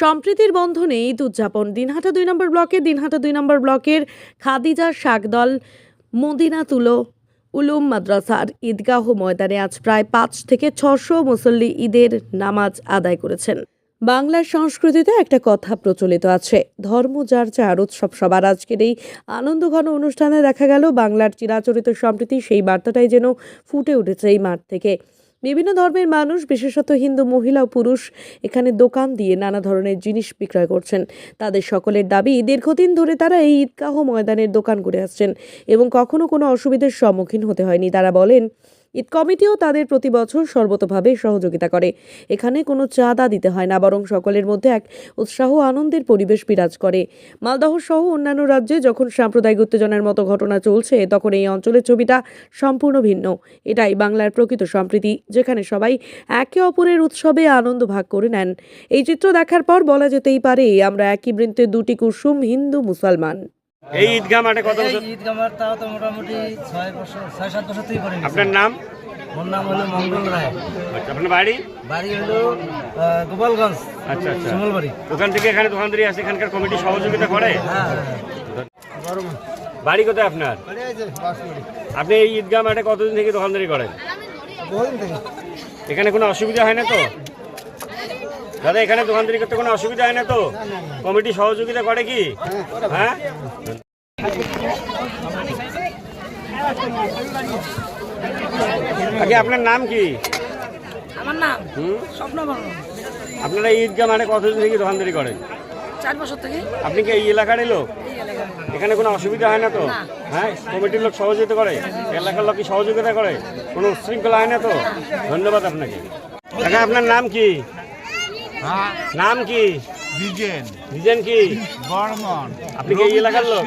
সম্প্রীতির বন্ধনে ঈদ উদযাপন। দিনহাটা দুই নম্বর ব্লকে, দিনহাটা দুই নম্বর ব্লকের খাদিজা শাকদল, মদিনা তুলো, উলুম মাদ্রাসার ঈদগাহ ময়দানে আজ প্রায় পাঁচ থেকে ছশো মুসল্লি ঈদের নামাজ আদায় করেছেন। বাংলার সংস্কৃতিতে একটা কথা প্রচলিত আছে, ধর্ম যার চার উৎসব সবার। আজকের এই আনন্দঘন অনুষ্ঠানে দেখা গেল বাংলার চিরাচরিত সম্প্রীতি, সেই বার্তাটাই যেন ফুটে উঠেছে এই মাঠ থেকে। বিভিন্ন ধর্মের মানুষ, বিশেষত হিন্দু মহিলা ও পুরুষ, এখানে দোকান দিয়ে নানা ধরনের জিনিস বিক্রয় করছেন। তাদের সকলের দাবি, দীর্ঘদিন ধরে তারা এই ঈদগাহ ময়দানের দোকান করে আসছেন এবং কখনো কোনো অসুবিধার সম্মুখীন হতে হয়নি। তারা বলেন ঈদ কমিটিও তাদের প্রতি বছর সর্বতভাবে সহযোগিতা করে। এখানে কোনো চাঁদা দিতে হয় না, বরং সকলের মধ্যে এক উৎসাহ আনন্দের পরিবেশ বিরাজ করে। মালদহ সহ অন্যান্য রাজ্যে যখন সাম্প্রদায়িক উত্তেজনার মতো ঘটনা চলছে, তখন এই অঞ্চলের ছবিটা সম্পূর্ণ ভিন্ন। এটাই বাংলার প্রকৃত সম্প্রীতি, যেখানে সবাই একে অপরের উৎসবে আনন্দ ভাগ করে নেন। এই চিত্র দেখার পর বলা যেতেই পারে, আমরা একই বৃন্তে দুটি কুসুম হিন্দু মুসলমান। এই ঈদগাহ মাঠে কত এই বছর? ঈদগামার তাও তো মোটামুটি ছয় বছর ছয় সাত বছর থেকে করে আপনার নাম? ওর নাম হলো মঙ্গল রায়। আচ্ছা আপনার বাড়ি? বাড়ি হলো গোপালগঞ্জ আচ্ছা আচ্ছা। শিমলবাড়ি। ওখান থেকে এখানে দোকানদারি আছে এখানকার কমিটি সহযোগিতা করে? হ্যাঁ বাড়ি কোথায় আপনার? আপনি এই ঈদগাহ মাঠে কতদিন থেকে দোকানদারি করেন? এখানে কোনো অসুবিধা হয় না তো? দাদা এখানে দোকানদারি করতে কোনো অসুবিধা হয় না তো? কমিটি সহযোগিতা করে কি? হ্যাঁ? আগে আপনার নাম কি? আমার নাম স্বপ্ন আপনারা এই ঈদগাহ মাঠে কতদিন থেকে দোকানদারি করেন? চার বছর থেকে। আপনি কি এই এলাকার লোক? এখানে কোনো অসুবিধা হয় না তো? হ্যাঁ? কমিটির লোক সহযোগিতা করে? এলাকার লোক কি সহযোগিতা করে? কোনো উচ্ছৃঙ্খলা হয় না তো? ধন্যবাদ আপনাকে। কাকা আপনার নাম কি? নাম কি? ডিজেন ডিজাইন কি? বর্মন। আপনি কি এই এলাকার লোক?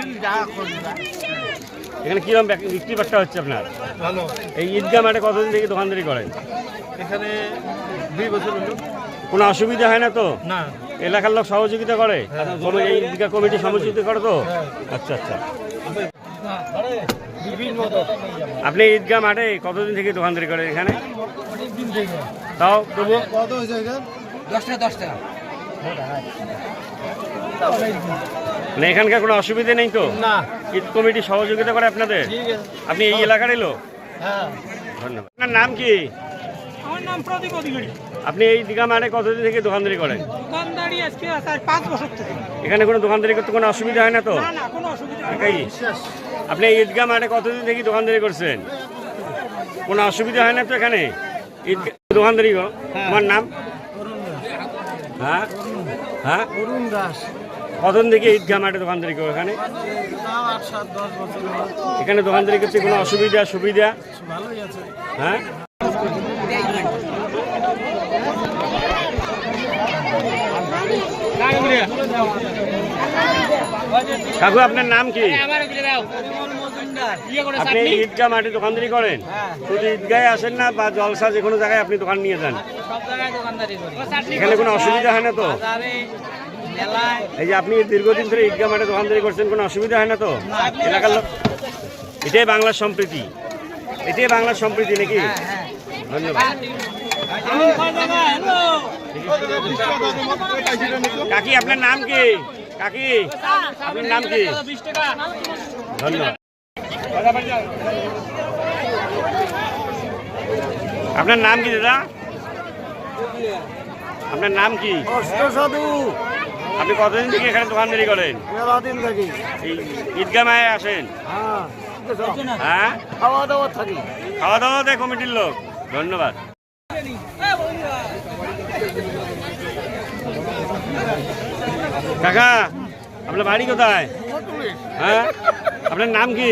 এখানে কীরকম বিক- বিক্রি বাট্টা হচ্ছে আপনার? ভালো। এই ঈদগাহ মাঠে কতদিন থেকে দোকানদারি করেন? এখানে দুই বছর হলো। কোনো অসুবিধা হয় না তো? না। এলাকার লোক সহযোগিতা করে? কমি- এই ঈদগাহ কমিটি সহযোগিতা করে তো? আচ্ছা আচ্ছা। আপনি ঈদগাহ মাঠে কতদিন থেকে দোকানদারি করেন এখানে? তাও তবু কত হয়েছে এখানে? দশটা দশটা। মানে এখানকার কোনো অসুবিধা নেই তো? না। ঈদ কমিটি সহযোগিতা করে আপনাদের? আপনি এই এলাকার লোক? হ্যাঁ। ধন্যবাদ। আপনার নাম কি? আমার নাম প্রদীপ অধিকারী। আপনি এই দীঘা মাঠে কতদিন থেকে দোকানদারি করেন? দোকানদারি আজকে পাঁচ বছর থেকে। এখানে কোনো দোকানদারি করতে কোনো অসুবিধা হয় না তো? না না কোনো অসুবিধা আপনি এই ঈদগাহ মাঠে কতদিন থেকে দোকানদারি করছেন? কোনো অসুবিধা হয় না তো এখানে? ঈদগাহ দোকানদারি গো আমার নাম? হ্যাঁ? হ্যাঁ? অরুণ দাস। কতদিন থেকে ঈদগাহ মাঠে দোকানদারি করো এখানে। এখানে দোকানদারি করতে কোনো অসুবিধা সুবিধা? ভালোই আছে। হ্যাঁ? কাকু আপনার নাম কি? আপনি ঈদগাহ মাঠে দোকানদারি করেন? শুধু ঈদগাহে আসেন না বা জলসা যে কোনো জায়গায় আপনি দোকান নিয়ে যান। সব জায়গায় দোকানদারি করি। এখানে কোনো অসুবিধা হয় না তো? এই যে আপনি দীর্ঘদিন ধরে ঈদগাহ মাঠে দোকানদারি করছেন কোনো অসুবিধা হয় না তো? এলাকার লোক এটাই বাংলার সম্প্রীতি। এটাই বাংলার সম্প্রীতি নাকি? ধন্যবাদ। কাকি আপনার নাম কি? কাকি আপনার নাম কি? ধন্যবাদ। আপনার নাম কি দাদা? আপনার নাম কি? সাধু আপনি কতদিন থেকে এখানে দোকান দোকানদারি করেন? ঈদগাহ মায়ে আসেন? হ্যাঁ হ্যাঁ? খাওয়া দাওয়া থাকি। খাওয়া দাওয়া দেয় কমিটির লোক। ধন্যবাদ। কাকা আপনার বাড়ি কোথায় হ্যাঁ আপনার নাম কি